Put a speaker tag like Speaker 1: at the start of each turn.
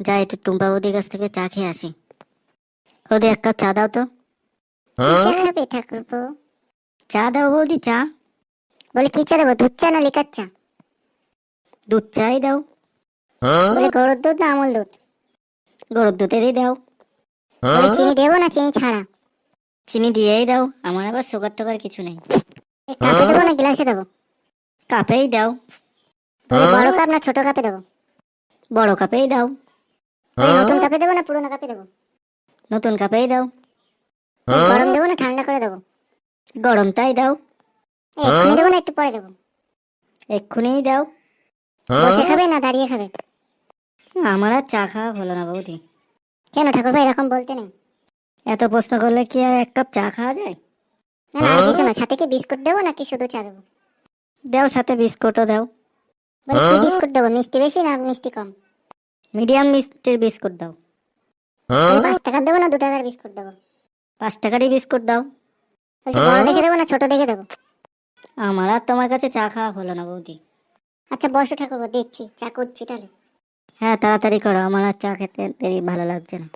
Speaker 1: যাই একটু টুম্পা বৌদির কাছ থেকে চা খেয়ে আসি। ওদের এক কাপ চা দাও তো।
Speaker 2: চা খাবে ঠাকুরপো?
Speaker 1: চা দাও বৌদি চা।
Speaker 2: বলে কি চা দেবো দুধ চা না লিকার চা?
Speaker 1: দুধ চাই দাও।
Speaker 2: বলে গরুর দুধ না আমল দুধ?
Speaker 1: গরুর দুধেরই দাও।
Speaker 2: বলে চিনি দেবো না চিনি ছাড়া?
Speaker 1: চিনি দিয়েই দাও আমার আবার সুগার টুগার কিছু নেই।
Speaker 2: কাপে দেবো না গ্লাসে দেবো?
Speaker 1: কাপেই দাও।
Speaker 2: বড় কাপ না ছোট কাপে দেবো?
Speaker 1: বড় কাপেই দাও।
Speaker 2: নতুন কাপে দেবো না পুরোনো কাপে দেবো?
Speaker 1: নতুন কাপেই দাও।
Speaker 2: গরম দেবো না ঠান্ডা করে দেবো?
Speaker 1: গরম তাই দাও।
Speaker 2: এক্ষুনি দেবো না একটু পরে দেবো।
Speaker 1: এক্ষুনিই দাও।
Speaker 2: বসে খাবে না দাঁড়িয়ে খাবে?
Speaker 1: আমার আর চা খাওয়া হলো না বৌদি।
Speaker 2: কেন ঠাকুরপো এরকম বলতে নেই?
Speaker 1: এত প্রশ্ন করলে কি আর এক কাপ চা খাওয়া যায়?
Speaker 2: না না কিছু না সাথে কি বিস্কুট দেবো নাকি শুধু চা দেবো?
Speaker 1: দাও সাথে বিস্কুটও দাও।
Speaker 2: বিস্কুট দেবো মিষ্টি বেশি না মিষ্টি কম?
Speaker 1: মিডিয়াম মিষ্টির বিস্কুট দাও।
Speaker 2: হ্যাঁ? পাঁচ টাকা দেবো না দু টাকার বিস্কুট দেবো।
Speaker 1: পাঁচ টাকারই বিস্কুট দাও।
Speaker 2: বলছি বড় দেখে দেবো না ছোট দেখে দেবো?
Speaker 1: আমার আর তোমার কাছে চা খাওয়া হলো না বৌদি।
Speaker 2: আচ্ছা বসো ঠাকুর দেখছি চা করছি তাহলে।
Speaker 1: হ্যাঁ তাড়াতাড়ি করো আমার আর চা খেতে দেরি ভালো লাগছে না।